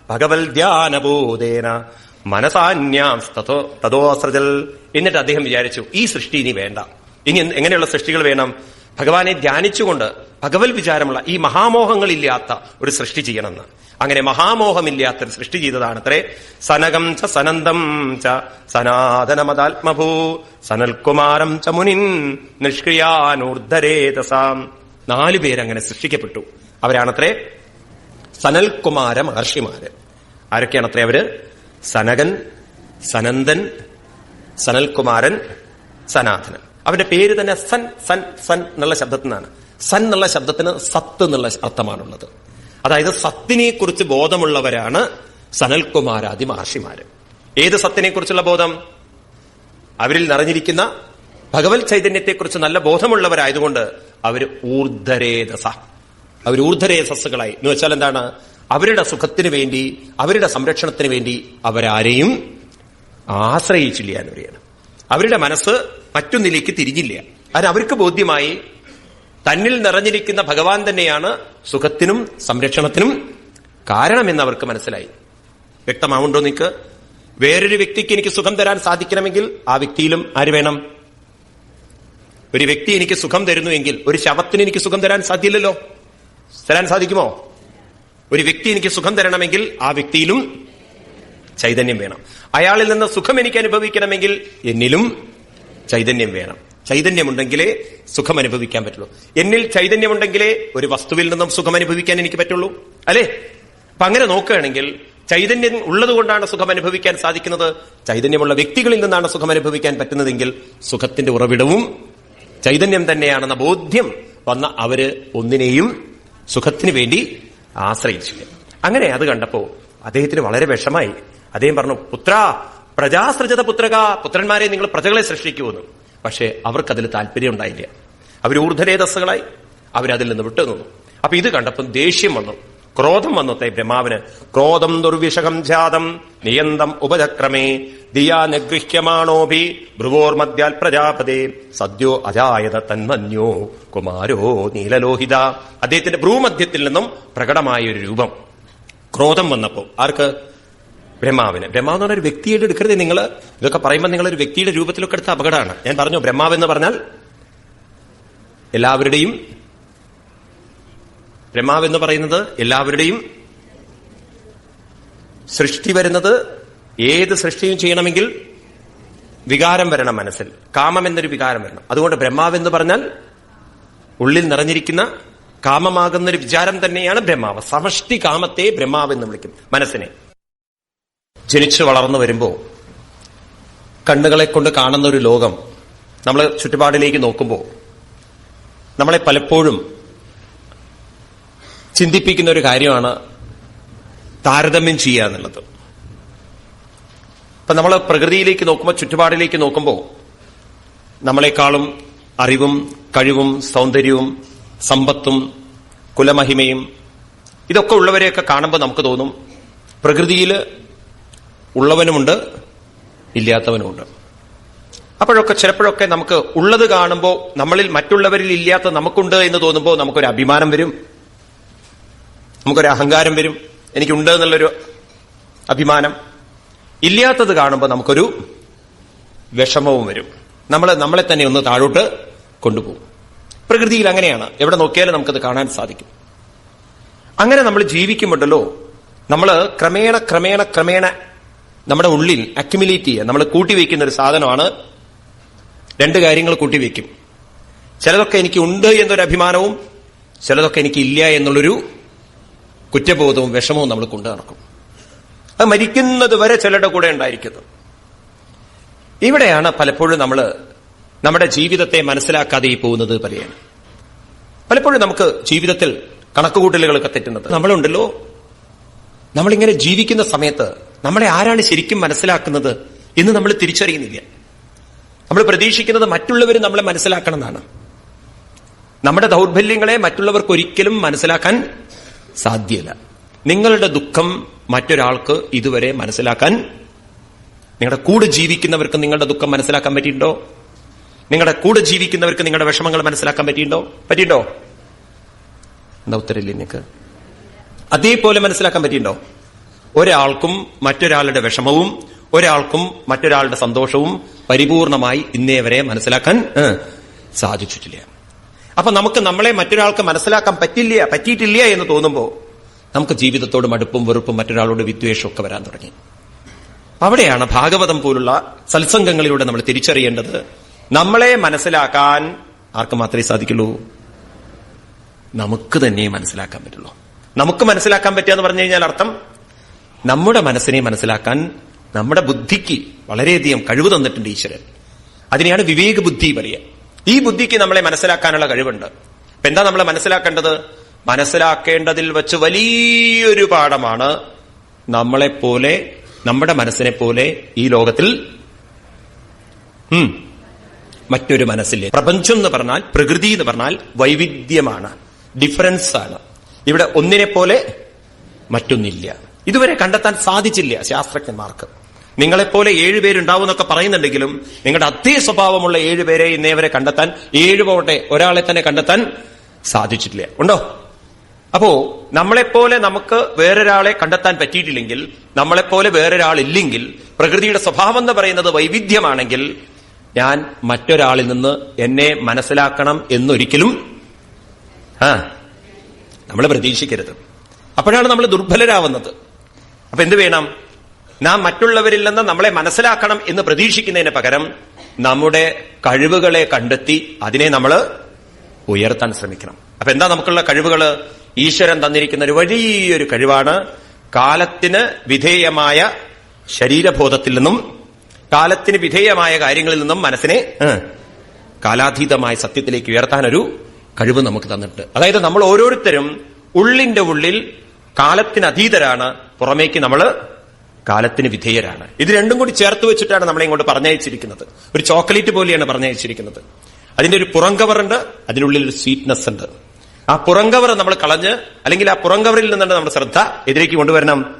ഭഗവൽ ധ്യാനബോധേന മനസാന്യാം തഥോ തഥോസൃജൽ എന്നിട്ട് അദ്ദേഹം വിചാരിച്ചു ഈ സൃഷ്ടി ഇനി വേണ്ട. ഇനി എങ്ങനെയുള്ള സൃഷ്ടികൾ വേണം? ഭഗവാനെ ധ്യാനിച്ചുകൊണ്ട് ഭഗവത് വിചാരമുള്ള ഈ മഹാമോഹങ്ങളില്ലാത്ത ഒരു സൃഷ്ടി ചെയ്യണമെന്ന്. അങ്ങനെ മഹാമോഹമില്ലാത്ത ഒരു സൃഷ്ടി ചെയ്തതാണത്രേ. സനകം ച സനന്ദം ച സനാതനമതാത്മഭൂ സനൽകുമാരം ച മുനിൻ നിഷ്ക്രിയാനൂർധരേതസാം. നാലു പേരങ്ങനെ സൃഷ്ടിക്കപ്പെട്ടു. അവരാണത്രേ സനൽകുമാര മഹർഷിമാര്. ആരൊക്കെയാണത്രേ അവർ? സനകൻ സനന്ദൻ സനൽകുമാരൻ സനാഥനൻ അവന്റെ പേര് തന്നെ സൻ സൻ സൻ എന്നുള്ള ശബ്ദത്തിൽ നിന്നാണ് സൻ എന്നുള്ള ശബ്ദത്തിന് സത്ത് എന്നുള്ള അർത്ഥമാണുള്ളത്. അതായത് സത്തിനെ കുറിച്ച് ബോധമുള്ളവരാണ് സനൽകുമാരാദി മഹർഷിമാര് ഏത് സത്തിനെ കുറിച്ചുള്ള ബോധം? അവരിൽ നിറഞ്ഞിരിക്കുന്ന ഭഗവത് ചൈതന്യത്തെക്കുറിച്ച് നല്ല ബോധമുള്ളവരായതുകൊണ്ട് അവർ ഊർധരേതസ. അവർ ഊർധരേതസ്സുകളായി. എന്ന് വെച്ചാൽ എന്താണ്? അവരുടെ സുഖത്തിന് വേണ്ടി അവരുടെ സംരക്ഷണത്തിന് വേണ്ടി അവരാരെയും ആശ്രയിച്ചില്ല എന്ന് പറയാണ് അവരുടെ മനസ്സ് മറ്റൊന്നിലേക്ക് തിരിഞ്ഞില്ല. അത് അവർക്ക് ബോധ്യമായി തന്നിൽ നിറഞ്ഞിരിക്കുന്ന ഭഗവാൻ തന്നെയാണ് സുഖത്തിനും സംരക്ഷണത്തിനും കാരണമെന്ന് അവർക്ക് മനസ്സിലായി. വ്യക്തമാവുണ്ടോ നിനക്ക് വേറൊരു വ്യക്തിക്ക് എനിക്ക് സുഖം തരാൻ സാധിക്കണമെങ്കിൽ ആ വ്യക്തിയിലും ആര് വേണം? ഒരു വ്യക്തി എനിക്ക് സുഖം തരുന്നു എങ്കിൽ ഒരു ശവത്തിന് എനിക്ക് സുഖം തരാൻ സാധ്യമല്ലല്ലോ തരാൻ സാധിക്കുമോ? ഒരു വ്യക്തി എനിക്ക് സുഖം തരണമെങ്കിൽ ആ വ്യക്തിയിലും ചൈതന്യം വേണം. അയാളിൽ നിന്ന് സുഖം എനിക്ക് അനുഭവിക്കണമെങ്കിൽ എന്നിലും ചൈതന്യം വേണം. ചൈതന്യമുണ്ടെങ്കിലേ സുഖം അനുഭവിക്കാൻ പറ്റുള്ളൂ. എന്നിൽ ചൈതന്യമുണ്ടെങ്കിലേ ഒരു വസ്തുവിൽ നിന്നും സുഖം അനുഭവിക്കാൻ എനിക്ക് പറ്റുള്ളൂ. അല്ലേ? അപ്പൊ അങ്ങനെ നോക്കുകയാണെങ്കിൽ ചൈതന്യം ഉള്ളതുകൊണ്ടാണ് സുഖം അനുഭവിക്കാൻ സാധിക്കുന്നത്. ചൈതന്യമുള്ള വ്യക്തികളിൽ നിന്നാണ് സുഖം അനുഭവിക്കാൻ പറ്റുന്നതെങ്കിൽ സുഖത്തിന്റെ ഉറവിടവും ചൈതന്യം തന്നെയാണെന്ന ബോധ്യം വന്ന അവർ ഒന്നിനെയും സുഖത്തിന് വേണ്ടി ആശ്രയിച്ചില്ല. അങ്ങനെ അത് കണ്ടപ്പോ അദ്ദേഹത്തിന് വളരെ വിഷമായി. അദ്ദേഹം പറഞ്ഞു പുത്ര പ്രജാസൃജത പുത്രക പുത്രന്മാരെ നിങ്ങൾ പ്രജകളെ സൃഷ്ടിക്കുമെന്ന് പക്ഷേ അവർക്കതിൽ താല്പര്യം ഉണ്ടായില്ല അവർ ഊർധരേതസ്സുകളായി. അവരതിൽ നിന്ന് വിട്ടുനിന്നു. അപ്പൊ ഇത് കണ്ടപ്പം ദേഷ്യം വന്നു. ക്രോധം വന്നത്തെ ബ്രഹ്മാവിന്. ക്രോധം ദുർവിഷകം ജാതം. നിയന്തം ഉപചക്രമേ. ദിയാ നിഗൃഹ്യമാണോഭി. ഭ്രുവോർമദ്യാൽ പ്രജാപതേ. സദ്യോ അജായത തന്മന്യോ. കുമാരോ നീലലോഹിത. അദ്ദേഹത്തിന്റെ ഭ്രൂമധ്യത്തിൽ നിന്നും പ്രകടമായ ഒരു രൂപം. ക്രോധം വന്നപ്പോ ആർക്ക്? ബ്രഹ്മാവിന്. ബ്രഹ്മാവ് എന്ന് പറഞ്ഞ ഒരു വ്യക്തിയുടെ എടുക്കരുത് നിങ്ങൾ ഇതൊക്കെ പറയുമ്പോൾ നിങ്ങൾ ഒരു വ്യക്തിയുടെ രൂപത്തിലൊക്കെ എടുത്ത അപകടമാണ്. ഞാൻ പറഞ്ഞു ബ്രഹ്മാവ് എന്ന് പറഞ്ഞാൽ എല്ലാവരുടെയും ബ്രഹ്മാവ് എന്ന് പറയുന്നത് എല്ലാവരുടെയും സൃഷ്ടി വരുന്നത് ഏത് സൃഷ്ടിയും ചെയ്യണമെങ്കിൽ വികാരം വരണം മനസ്സിൽ. കാമം എന്നൊരു വികാരം വരണം. അതുകൊണ്ട് ബ്രഹ്മാവ് എന്ന് പറഞ്ഞാൽ ഉള്ളിൽ നിറഞ്ഞിരിക്കുന്ന കാമമാകുന്ന ഒരു വിചാരം തന്നെയാണ് ബ്രഹ്മാവ്. സമഷ്ടി കാമത്തെ ബ്രഹ്മാവ് എന്ന് വിളിക്കും മനസ്സിനെ. ജനിച്ചു വളർന്നു വരുമ്പോൾ കണ്ണുകളെ കൊണ്ട് കാണുന്ന ഒരു ലോകം നമ്മൾ ചുറ്റുപാടിലേക്ക് നോക്കുമ്പോൾ നമ്മളെ പലപ്പോഴും ചിന്തിപ്പിക്കുന്ന ഒരു കാര്യമാണ് താരതമ്യം ചെയ്യുക എന്നുള്ളത്. ഇപ്പൊ നമ്മൾ പ്രകൃതിയിലേക്ക് നോക്കുമ്പോൾ ചുറ്റുപാടിലേക്ക് നോക്കുമ്പോൾ നമ്മളെക്കാളും അറിവും കഴിവും സൗന്ദര്യവും സമ്പത്തും കുലമഹിമയും ഇതൊക്കെ ഉള്ളവരെയൊക്കെ കാണുമ്പോൾ നമുക്ക് തോന്നും പ്രകൃതിയിൽ ഉള്ളവനുമുണ്ട് ഇല്ലാത്തവനുമുണ്ട്. അപ്പോഴൊക്കെ ചിലപ്പോഴൊക്കെ നമുക്ക് ഉള്ളത് കാണുമ്പോൾ നമ്മളിൽ മറ്റുള്ളവരിൽ ഇല്ലാത്ത നമുക്കുണ്ട് എന്ന് തോന്നുമ്പോൾ നമുക്കൊരു അഭിമാനം വരും. നമുക്കൊരു അഹങ്കാരം വരും. എനിക്കുണ്ട് എന്നുള്ളൊരു അഭിമാനം. ഇല്ലാത്തത് കാണുമ്പോൾ നമുക്കൊരു വിഷമവും വരും. നമ്മൾ നമ്മളെ തന്നെ ഒന്ന് താഴോട്ട് കൊണ്ടുപോകും. പ്രകൃതിയിൽ അങ്ങനെയാണ്. എവിടെ നോക്കിയാലും നമുക്കത് കാണാൻ സാധിക്കും. അങ്ങനെ നമ്മൾ ജീവിക്കുമ്പോണ്ടല്ലോ നമ്മൾ ക്രമേണ ക്രമേണ ക്രമേണ നമ്മുടെ ഉള്ളിൽ അക്യുമുലേറ്റ് ചെയ്യുക. നമ്മൾ കൂട്ടിവെക്കുന്ന ഒരു സാധനമാണ് രണ്ട് കാര്യങ്ങൾ കൂട്ടിവെക്കും ചിലതൊക്കെ എനിക്ക് ഉണ്ട് എന്നൊരു അഭിമാനവും ചിലതൊക്കെ എനിക്ക് ഇല്ല എന്നുള്ളൊരു കുറ്റബോധവും വിഷമവും നമ്മൾ കൊണ്ടു നടക്കും അത് മരിക്കുന്നത് വരെ ചിലരുടെ കൂടെ ഉണ്ടായിരിക്കുന്നു. ഇവിടെയാണ് പലപ്പോഴും നമ്മൾ നമ്മുടെ ജീവിതത്തെ മനസ്സിലാക്കാതെ പോകുന്നത് പറയാണ്. പലപ്പോഴും നമുക്ക് ജീവിതത്തിൽ കണക്കുകൂട്ടലുകളൊക്കെ തെറ്റുന്നത്. നമ്മളുണ്ടല്ലോ. നമ്മളിങ്ങനെ ജീവിക്കുന്ന സമയത്ത് നമ്മളെ ആരാണ് ശരിക്കും മനസ്സിലാക്കുന്നത് എന്ന് നമ്മൾ തിരിച്ചറിയുന്നില്ല. നമ്മൾ പ്രതീക്ഷിക്കുന്നത് മറ്റുള്ളവർ നമ്മളെ മനസ്സിലാക്കണം എന്നാണ് നമ്മുടെ ദൗർബല്യങ്ങളെ മറ്റുള്ളവർക്ക് ഒരിക്കലും മനസ്സിലാക്കാൻ സാധ്യമല്ല നിങ്ങളുടെ ദുഃഖം മറ്റൊരാൾക്ക് ഇതുവരെ മനസ്സിലാക്കാൻ നിങ്ങളുടെ കൂടെ ജീവിക്കുന്നവർക്ക് നിങ്ങളുടെ ദുഃഖം മനസ്സിലാക്കാൻ പറ്റിയിട്ടുണ്ടോ? നിങ്ങളുടെ കൂടെ ജീവിക്കുന്നവർക്ക് നിങ്ങളുടെ വിഷമങ്ങൾ മനസ്സിലാക്കാൻ പറ്റിയിട്ടുണ്ടോ? പറ്റിയിട്ടുണ്ടോ? എന്താ ഉത്തരല്ലേ നിനക്ക്? അതേപോലെ മനസ്സിലാക്കാൻ പറ്റിയിട്ടുണ്ടോ? ഒരാൾക്കും മറ്റൊരാളുടെ വിഷമവും ഒരാൾക്കും മറ്റൊരാളുടെ സന്തോഷവും പരിപൂർണമായി ഇന്നേ വരെ മനസ്സിലാക്കാൻ സാധിച്ചിട്ടില്ല. അപ്പൊ നമുക്ക് നമ്മളെ മറ്റൊരാൾക്ക് മനസ്സിലാക്കാൻ പറ്റില്ല പറ്റിയിട്ടില്ല എന്ന് തോന്നുമ്പോൾ നമുക്ക് ജീവിതത്തോട് മടുപ്പും വെറുപ്പും മറ്റൊരാളോട് വിദ്വേഷവും ഒക്കെ വരാൻ തുടങ്ങി. അവിടെയാണ് ഭാഗവതം പോലുള്ള സത്സംഗങ്ങളിലൂടെ നമ്മൾ തിരിച്ചറിയേണ്ടത്. നമ്മളെ മനസ്സിലാക്കാൻ ആർക്ക് മാത്രമേ സാധിക്കുള്ളൂ? നമുക്ക് തന്നെ മനസ്സിലാക്കാൻ പറ്റുള്ളൂ. നമുക്ക് മനസ്സിലാക്കാൻ പറ്റുക എന്ന് പറഞ്ഞു കഴിഞ്ഞാൽ അർത്ഥം നമ്മുടെ മനസ്സിനെ മനസ്സിലാക്കാൻ നമ്മുടെ ബുദ്ധിക്ക് വളരെയധികം കഴിവ് തന്നിട്ടുണ്ട് ഈശ്വരൻ. അതിനെയാണ് വിവേക ബുദ്ധി പറയുക. ഈ ബുദ്ധിക്ക് നമ്മളെ മനസ്സിലാക്കാനുള്ള കഴിവുണ്ട്. അപ്പൊ എന്താ നമ്മളെ മനസ്സിലാക്കേണ്ടത്? മനസ്സിലാക്കേണ്ടതിൽ വെച്ച് വലിയൊരു പാഠമാണ് നമ്മളെപ്പോലെ നമ്മുടെ മനസ്സിനെ പോലെ ഈ ലോകത്തിൽ മറ്റൊരു മനസ്സില്ലേ? പ്രപഞ്ചം എന്ന് പറഞ്ഞാൽ പ്രകൃതി എന്ന് പറഞ്ഞാൽ വൈവിധ്യമാണ് ഡിഫറൻസ് ആണ് ഇവിടെ ഒന്നിനെ പോലെ മറ്റൊന്നില്ല. ഇതുവരെ കണ്ടെത്താൻ സാധിച്ചില്ല ശാസ്ത്രജ്ഞന്മാർക്ക്. നിങ്ങളെപ്പോലെ ഏഴുപേരുണ്ടാവും എന്നൊക്കെ പറയുന്നുണ്ടെങ്കിലും നിങ്ങളുടെ അതേ സ്വഭാവമുള്ള ഏഴുപേരെ ഇന്നേവരെ കണ്ടെത്താൻ ഏഴ് പോകട്ടെ ഒരാളെ തന്നെ കണ്ടെത്താൻ സാധിച്ചിട്ടില്ല. ഉണ്ടോ? അപ്പോ നമ്മളെപ്പോലെ നമുക്ക് വേറൊരാളെ കണ്ടെത്താൻ പറ്റിയിട്ടില്ലെങ്കിൽ നമ്മളെപ്പോലെ വേറൊരാളില്ലെങ്കിൽ പ്രകൃതിയുടെ സ്വഭാവം എന്ന് പറയുന്നത് വൈവിധ്യമാണെങ്കിൽ ഞാൻ മറ്റൊരാളിൽ നിന്ന് എന്നെ മനസ്സിലാക്കണം എന്നൊരിക്കലും ആ നമ്മൾ പ്രതീക്ഷിക്കരുത്. അപ്പോഴാണ് നമ്മൾ ദുർബലരാവുന്നത്. അപ്പൊ എന്ത് വേണം? നാം മറ്റുള്ളവരിൽ നിന്ന് നമ്മളെ മനസ്സിലാക്കണം എന്ന് പ്രതീക്ഷിക്കുന്നതിന് പകരം നമ്മുടെ കഴിവുകളെ കണ്ടെത്തി അതിനെ നമ്മൾ ഉയർത്താൻ ശ്രമിക്കണം. അപ്പൊ എന്താ നമുക്കുള്ള കഴിവുകൾ ഈശ്വരൻ തന്നിരിക്കുന്ന ഒരു വലിയൊരു കഴിവാണ് കാലത്തിന് വിധേയമായ ശരീരബോധത്തിൽ നിന്നും കാലത്തിന് വിധേയമായ കാര്യങ്ങളിൽ നിന്നും മനസ്സിനെ കാലാതീതമായ സത്യത്തിലേക്ക് ഉയർത്താൻ ഒരു കഴിവ് നമുക്ക് തന്നിട്ടുണ്ട്. അതായത് നമ്മൾ ഓരോരുത്തരും ഉള്ളിന്റെ ഉള്ളിൽ കാലത്തിനതീതരാണ് പുറമേക്ക് നമ്മൾ കാലത്തിന് വിധേയരാണ്. ഇത് രണ്ടും കൂടി ചേർത്ത് വെച്ചിട്ടാണ് നമ്മളെ ഇങ്ങോട്ട് പറഞ്ഞയച്ചിരിക്കുന്നത്. ഒരു ചോക്ലേറ്റ് പോലെയാണ് പറഞ്ഞയച്ചിരിക്കുന്നത്. അതിന്റെ ഒരു പുറം കവറുണ്ട് അതിനുള്ളിൽ ഒരു സ്വീറ്റ്നെസ് ഉണ്ട്. ആ പുറംകവർ നമ്മൾ കളഞ്ഞ് അല്ലെങ്കിൽ ആ പുറംകവറിൽ നിന്നാണ് നമ്മുടെ ശ്രദ്ധ എതിരേക്ക് കൊണ്ടുവരണം.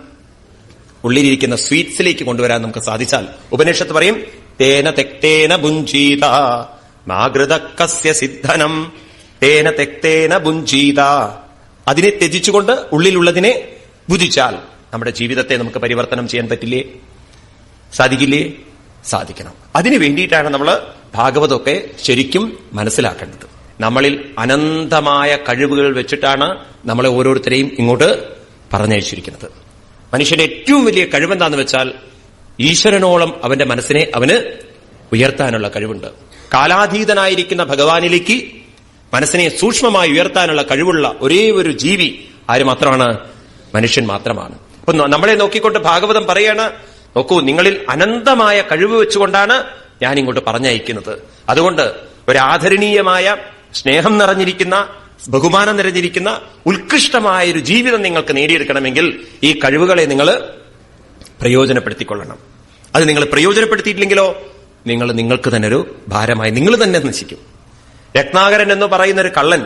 ഉള്ളിലിരിക്കുന്ന സ്വീറ്റ്സിലേക്ക് കൊണ്ടുവരാൻ നമുക്ക് സാധിച്ചാൽ. ഉപനിഷത്ത് പറയും തേന തെക്തേന ഭുഞ്ചീത മാകൃതക്കസ്യ സിദ്ധനം. തേന തെക്തേന ഭുഞ്ചീത അതിനെ ത്യജിച്ചുകൊണ്ട് ഉള്ളിലുള്ളതിനെ ഭുജിച്ചാൽ നമ്മുടെ ജീവിതത്തെ നമുക്ക് പരിവർത്തനം ചെയ്യാൻ പറ്റില്ലേ? സാധിക്കില്ലേ? സാധിക്കണം. അതിനു വേണ്ടിയിട്ടാണ് നമ്മൾ ഭാഗവതമൊക്കെ ശരിക്കും മനസ്സിലാക്കേണ്ടത്. നമ്മളിൽ അനന്തമായ കഴിവുകൾ വെച്ചിട്ടാണ് നമ്മളെ ഓരോരുത്തരെയും ഇങ്ങോട്ട് പറഞ്ഞയച്ചിരിക്കുന്നത്. മനുഷ്യന്റെ ഏറ്റവും വലിയ കഴിവെന്താന്ന് വെച്ചാൽ ഈശ്വരനോളം അവന്റെ മനസ്സിനെ അവന് ഉയർത്താനുള്ള കഴിവുണ്ട്. കാലാതീതനായിരിക്കുന്ന ഭഗവാനിലേക്ക് മനസ്സിനെ സൂക്ഷ്മമായി ഉയർത്താനുള്ള കഴിവുള്ള ഒരേ ഒരു ജീവി ആര് മാത്രമാണ്? മനുഷ്യൻ മാത്രമാണ്. അപ്പൊ നമ്മളെ നോക്കിക്കൊണ്ട് ഭാഗവതം പറയാണ് നോക്കൂ നിങ്ങളിൽ അനന്തമായ കഴിവ് വെച്ചുകൊണ്ടാണ് ഞാൻ ഇങ്ങോട്ട് പറഞ്ഞയക്കുന്നത്. അതുകൊണ്ട് ഒരു ആദരണീയമായ സ്നേഹം നിറഞ്ഞിരിക്കുന്ന ബഹുമാനം നിറഞ്ഞിരിക്കുന്ന ഉത്കൃഷ്ടമായ ഒരു ജീവിതം നിങ്ങൾക്ക് നേടിയെടുക്കണമെങ്കിൽ ഈ കഴിവുകളെ നിങ്ങൾ പ്രയോജനപ്പെടുത്തിക്കൊള്ളണം. അത് നിങ്ങൾ പ്രയോജനപ്പെടുത്തിയിട്ടില്ലെങ്കിലോ നിങ്ങൾ നിങ്ങൾക്ക് തന്നെ ഒരു ഭാരമായി നിങ്ങൾ തന്നെ നശിക്കും. രത്നാകരൻ എന്ന് പറയുന്ന ഒരു കള്ളൻ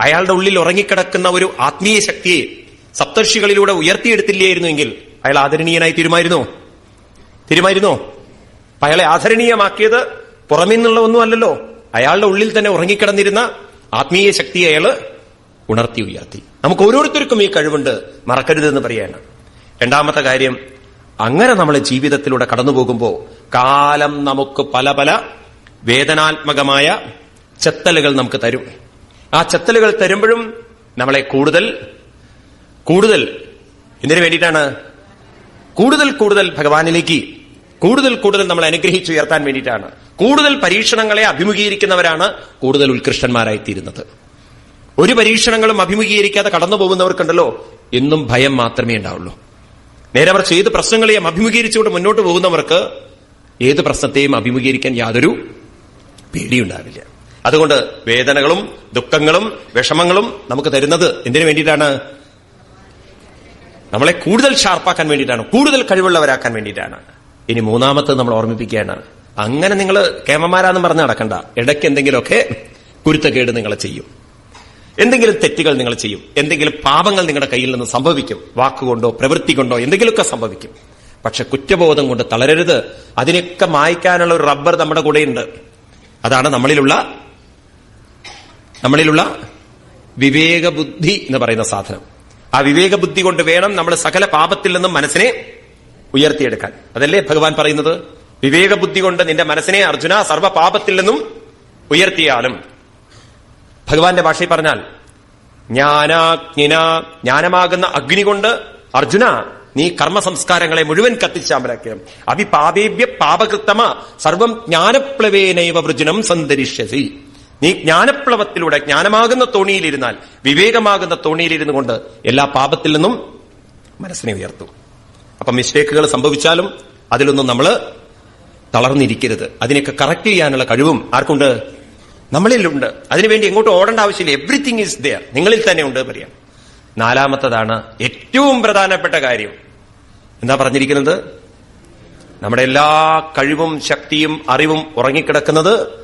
അയാളുടെ ഉള്ളിൽ ഉറങ്ങിക്കിടക്കുന്ന ഒരു ആത്മീയ ശക്തിയെ സപ്തർഷികളിലൂടെ ഉയർത്തിയെടുത്തില്ലായിരുന്നുവെങ്കിൽ അയാൾ ആദരണീയനായി തീരുമായിരുന്നോ. തീരുമായിരുന്നോ. അയാളെ ആദരണീയമാക്കിയത് പുറമേ നിന്നുള്ള ഒന്നും അയാളുടെ ഉള്ളിൽ തന്നെ ഉറങ്ങിക്കിടന്നിരുന്ന ആത്മീയ ശക്തിയെ അയാൾ ഉണർത്തി ഉയർത്തി. നമുക്ക് ഓരോരുത്തർക്കും ഈ കഴിവുണ്ട്. മറക്കരുത് എന്ന് പറയാണ് രണ്ടാമത്തെ കാര്യം അങ്ങനെ നമ്മൾ ജീവിതത്തിലൂടെ കടന്നു പോകുമ്പോൾ കാലം നമുക്ക് പല പല വേദനാത്മകമായ ചെത്തലുകൾ നമുക്ക് തരും. ആ ചെത്തലുകൾ തരുമ്പോഴും നമ്മളെ കൂടുതൽ കൂടുതൽ. എന്തിനു വേണ്ടിയിട്ടാണ്? കൂടുതൽ കൂടുതൽ ഭഗവാനിലേക്ക് കൂടുതൽ കൂടുതൽ നമ്മൾ അനുഗ്രഹിച്ചുയർത്താൻ വേണ്ടിയിട്ടാണ്. കൂടുതൽ പരീക്ഷണങ്ങളെ അഭിമുഖീകരിക്കുന്നവരാണ് കൂടുതൽ ഉത്കൃഷ്ടന്മാരായി തീരുന്നത് ഒരു പരീക്ഷണങ്ങളും അഭിമുഖീകരിക്കാതെ കടന്നു പോകുന്നവർക്കുണ്ടല്ലോ എന്നും ഭയം മാത്രമേ ഉണ്ടാവുള്ളൂ. നേരെ അവർ ചെയ്ത് പ്രശ്നങ്ങളെയും അഭിമുഖീകരിച്ചുകൊണ്ട് മുന്നോട്ട് പോകുന്നവർക്ക് ഏത് പ്രശ്നത്തെയും അഭിമുഖീകരിക്കാൻ യാതൊരു പേടിയുണ്ടാവില്ല. അതുകൊണ്ട് വേദനകളും ദുഃഖങ്ങളും വിഷമങ്ങളും നമുക്ക് തരുന്നത് എന്തിനു വേണ്ടിയിട്ടാണ്? നമ്മളെ കൂടുതൽ ഷാർപ്പാക്കാൻ വേണ്ടിയിട്ടാണ് കൂടുതൽ കഴിവുള്ളവരാക്കാൻ വേണ്ടിയിട്ടാണ്. ഇനി മൂന്നാമത്തെ നമ്മൾ ഓർമ്മിപ്പിക്കുകയാണ് അങ്ങനെ നിങ്ങൾ കേമമാരാന്ന് പറഞ്ഞ് നടക്കണ്ട. ഇടയ്ക്ക് എന്തെങ്കിലുമൊക്കെ കുരുത്തക്കേട് നിങ്ങൾ ചെയ്യും. എന്തെങ്കിലും തെറ്റുകൾ നിങ്ങൾ ചെയ്യും എന്തെങ്കിലും പാപങ്ങൾ നിങ്ങളുടെ കയ്യിൽ നിന്ന് സംഭവിക്കും വാക്കുകൊണ്ടോ പ്രവൃത്തി കൊണ്ടോ എന്തെങ്കിലുമൊക്കെ സംഭവിക്കും. പക്ഷെ കുറ്റബോധം കൊണ്ട് തളരരുത്. അതിനൊക്കെ മായ്ക്കാനുള്ള ഒരു റബ്ബർ നമ്മുടെ കൂടെയുണ്ട്. അതാണ് നമ്മളിലുള്ള നമ്മളിലുള്ള വിവേകബുദ്ധി എന്ന് പറയുന്ന സാധനം. ആ വിവേക ബുദ്ധി കൊണ്ട് വേണം നമ്മൾ സകല പാപത്തിൽ നിന്നും മനസ്സിനെ ഉയർത്തിയെടുക്കാൻ. അതല്ലേ ഭഗവാൻ പറയുന്നത്? വിവേക ബുദ്ധി കൊണ്ട് നിന്റെ മനസ്സിനെ അർജുന സർവ പാപത്തിൽ നിന്നും ഉയർത്തിയാലും. ഭഗവാന്റെ ഭാഷയിൽ പറഞ്ഞാൽ ജ്ഞാനാഗ്നിന ജ്ഞാനമാകുന്ന അഗ്നി കൊണ്ട് അർജുന നീ കർമ്മ സംസ്കാരങ്ങളെ മുഴുവൻ കത്തിച്ചാമ്പലാക്കിയ അവിപാപേഭ്യ പാപകൃത്തമ സർവം ജ്ഞാനപ്ലവേനൈവ വൃജനം സന്തരിഷ്യസി നീ ജ്ഞാനപ്ലവത്തിലൂടെ ജ്ഞാനമാകുന്ന തോണിയിലിരുന്നാൽ വിവേകമാകുന്ന തോണിയിലിരുന്നു കൊണ്ട് എല്ലാ പാപത്തിൽ നിന്നും മനസ്സിനെ ഉയർത്തും. അപ്പൊ മിസ്റ്റേക്കുകൾ സംഭവിച്ചാലും അതിലൊന്നും നമ്മൾ തളർന്നിരിക്കരുത്. അതിനൊക്കെ കറക്റ്റ് ചെയ്യാനുള്ള കഴിവും ആർക്കുണ്ട്? നമ്മളിലുണ്ട്. അതിനുവേണ്ടി എങ്ങോട്ടും ഓടേണ്ട ആവശ്യമില്ല. എവ്രിതിങ് ഈസ് ദയർ നിങ്ങളിൽ തന്നെ ഉണ്ട് പറയാം. നാലാമത്തതാണ് ഏറ്റവും പ്രധാനപ്പെട്ട കാര്യം. എന്താ പറഞ്ഞിരിക്കുന്നത്? നമ്മുടെ എല്ലാ കഴിവും ശക്തിയും അറിവും ഉറങ്ങിക്കിടക്കുന്നത്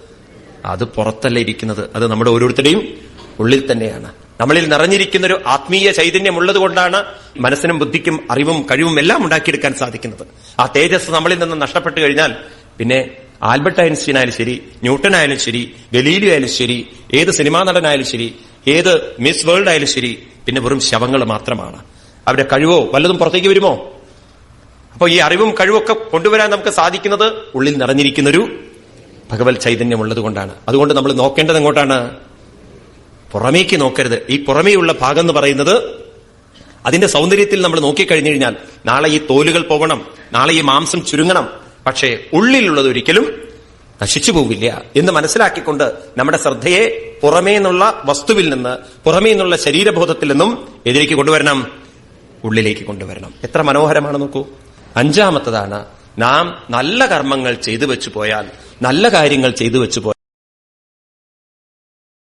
അത് പുറത്തല്ല ഇരിക്കുന്നത്. അത് നമ്മുടെ ഓരോരുത്തരുടെയും ഉള്ളിൽ തന്നെയാണ്. നമ്മളിൽ നിറഞ്ഞിരിക്കുന്ന ഒരു ആത്മീയ ചൈതന്യം ഉള്ളത് കൊണ്ടാണ് മനസ്സിനും ബുദ്ധിക്കും അറിവും കഴിവും എല്ലാം ഉണ്ടാക്കിയെടുക്കാൻ സാധിക്കുന്നത്. ആ തേജസ് നമ്മളിൽ നിന്ന് നഷ്ടപ്പെട്ടു കഴിഞ്ഞാൽ പിന്നെ ആൽബർട്ട് ഐൻസ്റ്റീൻ ആയാലും ശരി ന്യൂട്ടൺ ആയാലും ശരി ഗലീലി ആയാലും ശരി ഏത് സിനിമാ നടനായാലും ശരി ഏത് മിസ് വേൾഡ് ആയാലും ശരി പിന്നെ വെറും ശവങ്ങൾ മാത്രമാണ്. അവരുടെ കഴിവോ വല്ലതും പുറത്തേക്ക് വരുമോ? അപ്പോൾ ഈ അറിവും കഴിവൊക്കെ കൊണ്ടുവരാൻ നമുക്ക് സാധിക്കുന്നത് ഉള്ളിൽ നിറഞ്ഞിരിക്കുന്നൊരു ഭഗവത് ചൈതന്യം ഉള്ളത് കൊണ്ടാണ് അതുകൊണ്ട് നമ്മൾ നോക്കേണ്ടത് എങ്ങോട്ടാണ്? പുറമേക്ക് നോക്കരുത്. ഈ പുറമേയുള്ള ഭാഗം എന്ന് പറയുന്നത് അതിന്റെ സൗന്ദര്യത്തിൽ നമ്മൾ നോക്കിക്കഴിഞ്ഞു കഴിഞ്ഞാൽ നാളെ ഈ തോലുകൾ പോകണം നാളെ ഈ മാംസം ചുരുങ്ങണം. പക്ഷേ ഉള്ളിലുള്ളത് ഒരിക്കലും നശിച്ചു പോവില്ല എന്ന് മനസ്സിലാക്കിക്കൊണ്ട് നമ്മുടെ ശ്രദ്ധയെ പുറമേ നിന്നുള്ള വസ്തുവിൽ നിന്ന് പുറമേ നിന്നുള്ള ശരീരബോധത്തിൽ നിന്നും എതിലേക്ക് കൊണ്ടുവരണം ഉള്ളിലേക്ക് കൊണ്ടുവരണം. എത്ര മനോഹരമാണ് നോക്കൂ. അഞ്ചാമത്തതാണ് നാം നല്ല കർമ്മങ്ങൾ ചെയ്തു വെച്ചു പോയാൽ നല്ല കാര്യങ്ങൾ ചെയ്തു വെച്ചു